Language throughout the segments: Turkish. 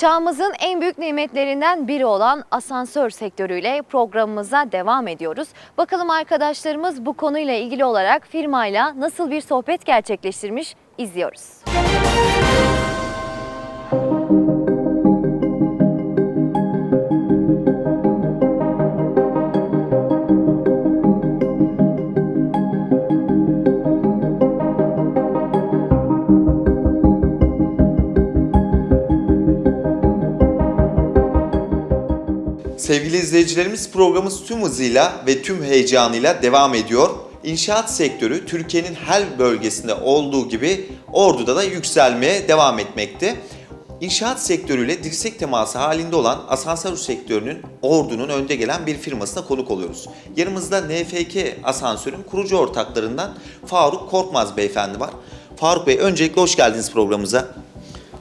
Çağımızın en büyük nimetlerinden biri olan asansör sektörüyle programımıza devam ediyoruz. Bakalım arkadaşlarımız bu konuyla ilgili olarak firmayla nasıl bir sohbet gerçekleştirmiş izliyoruz. Sevgili izleyicilerimiz programımız tüm hızıyla ve tüm heyecanıyla devam ediyor. İnşaat sektörü Türkiye'nin her bölgesinde olduğu gibi Ordu'da da yükselmeye devam etmekte. İnşaat sektörüyle dirsek teması halinde olan asansör sektörünün Ordu'nun önde gelen bir firmasına konuk oluyoruz. Yanımızda NFK Asansör'ün kurucu ortaklarından Faruk Korkmaz beyefendi var. Faruk Bey öncelikle hoş geldiniz programımıza.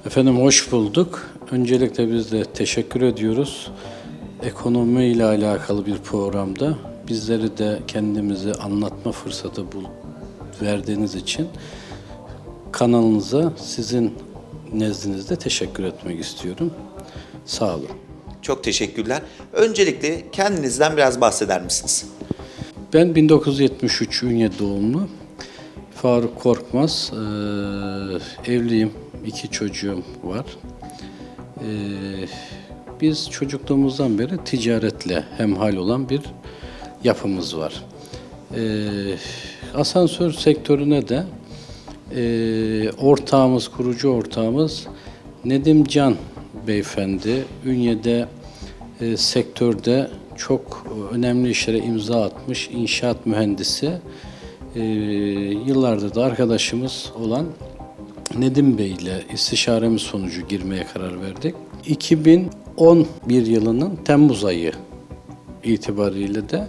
Efendim hoş bulduk. Öncelikle biz de teşekkür ediyoruz. Ekonomi ile alakalı bir programda bizleri de kendimizi anlatma fırsatı bul verdiğiniz için kanalınıza sizin nezdinizde teşekkür etmek istiyorum. Sağ olun. Çok teşekkürler. Öncelikle kendinizden biraz bahseder misiniz? Ben 1973 Ünye doğumlu. Faruk Korkmaz. Ee, evliyim. iki çocuğum var. Ee, biz çocukluğumuzdan beri ticaretle hemhal olan bir yapımız var. Ee, asansör sektörüne de e, ortağımız, kurucu ortağımız Nedim Can beyefendi Ünye'de e, sektörde çok önemli işlere imza atmış inşaat mühendisi. E, yıllardır da arkadaşımız olan Nedim Bey ile istişaremiz sonucu girmeye karar verdik. 2011 yılının Temmuz ayı itibariyle de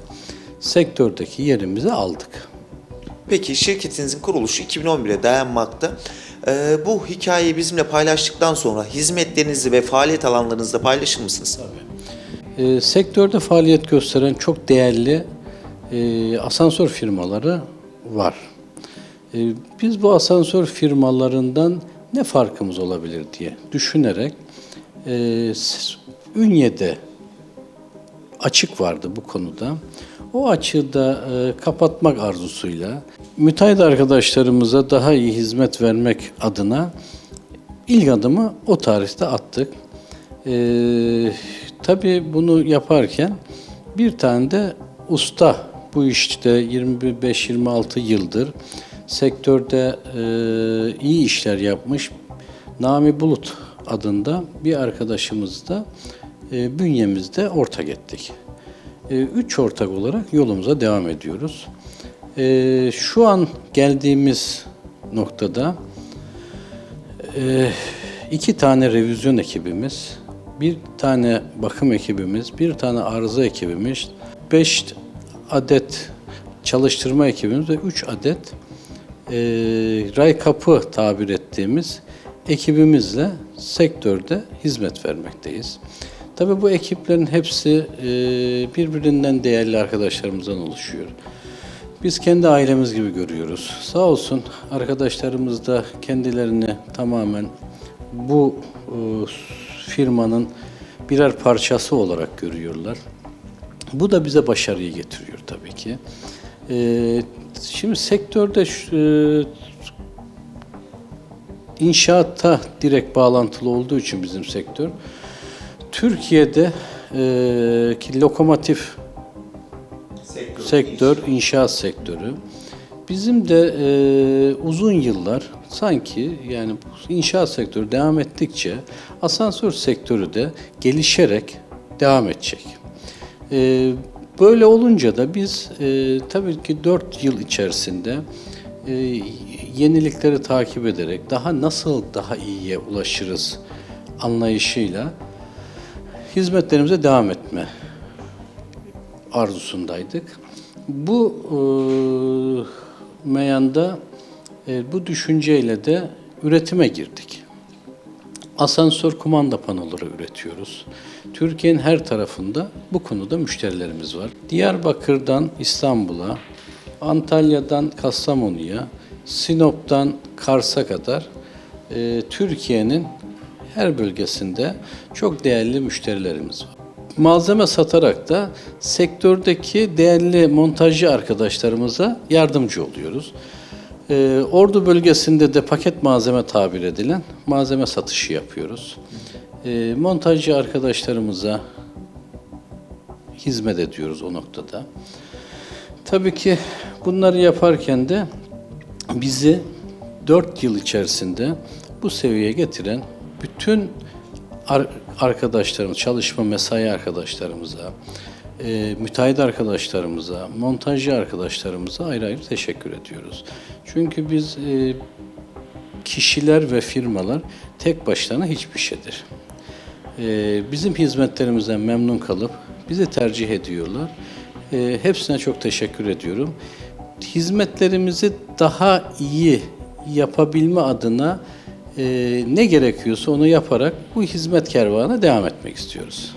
sektördeki yerimizi aldık. Peki şirketinizin kuruluşu 2011'e dayanmakta. Ee, bu hikayeyi bizimle paylaştıktan sonra hizmetlerinizi ve faaliyet alanlarınızı da paylaşır mısınız? E, sektörde faaliyet gösteren çok değerli e, asansör firmaları var. E, biz bu asansör firmalarından ne farkımız olabilir diye düşünerek e, Ünye'de açık vardı bu konuda. O açığı da e, kapatmak arzusuyla müteahhit arkadaşlarımıza daha iyi hizmet vermek adına ilk adımı o tarihte attık. Ee, tabii bunu yaparken bir tane de usta bu işte 25-26 yıldır sektörde e, iyi işler yapmış Nami Bulut adında bir arkadaşımız da e, bünyemizde ortak ettik. E, üç ortak olarak yolumuza devam ediyoruz. E, şu an geldiğimiz noktada ee, iki tane revizyon ekibimiz, bir tane bakım ekibimiz, bir tane arıza ekibimiz, beş adet çalıştırma ekibimiz ve üç adet e, ray kapı tabir ettiğimiz ekibimizle sektörde hizmet vermekteyiz. Tabii bu ekiplerin hepsi e, birbirinden değerli arkadaşlarımızdan oluşuyor. Biz kendi ailemiz gibi görüyoruz. Sağ olsun arkadaşlarımız da kendilerini tamamen bu e, firmanın birer parçası olarak görüyorlar. Bu da bize başarıyı getiriyor tabii ki. E, şimdi sektörde inşaatta direkt bağlantılı olduğu için bizim sektör, Türkiye'de e, ki lokomotif sektör, inşaat sektörü. Bizim de e, uzun yıllar sanki yani inşaat sektörü devam ettikçe asansör sektörü de gelişerek devam edecek. E, böyle olunca da biz e, tabii ki 4 yıl içerisinde e, yenilikleri takip ederek daha nasıl daha iyiye ulaşırız anlayışıyla hizmetlerimize devam etme arzusundaydık. Bu e, meyanda e, bu düşünceyle de üretime girdik. Asansör kumanda panoları üretiyoruz. Türkiye'nin her tarafında bu konuda müşterilerimiz var. Diyarbakır'dan İstanbul'a, Antalya'dan Kastamonu'ya, Sinop'tan Kars'a kadar e, Türkiye'nin her bölgesinde çok değerli müşterilerimiz var. Malzeme satarak da sektördeki değerli montajcı arkadaşlarımıza yardımcı oluyoruz. Ee, Ordu bölgesinde de paket malzeme tabir edilen malzeme satışı yapıyoruz. Ee, montajcı arkadaşlarımıza hizmet ediyoruz o noktada. Tabii ki bunları yaparken de bizi 4 yıl içerisinde bu seviyeye getiren bütün ar- arkadaşlarımız, çalışma mesai arkadaşlarımıza, e, müteahhit arkadaşlarımıza, montajcı arkadaşlarımıza ayrı ayrı teşekkür ediyoruz. Çünkü biz e, kişiler ve firmalar tek başlarına hiçbir şeydir. Ee, bizim hizmetlerimizden memnun kalıp bizi tercih ediyorlar. Ee, hepsine çok teşekkür ediyorum. Hizmetlerimizi daha iyi yapabilme adına e, ne gerekiyorsa onu yaparak bu hizmet kervanına devam etmek istiyoruz.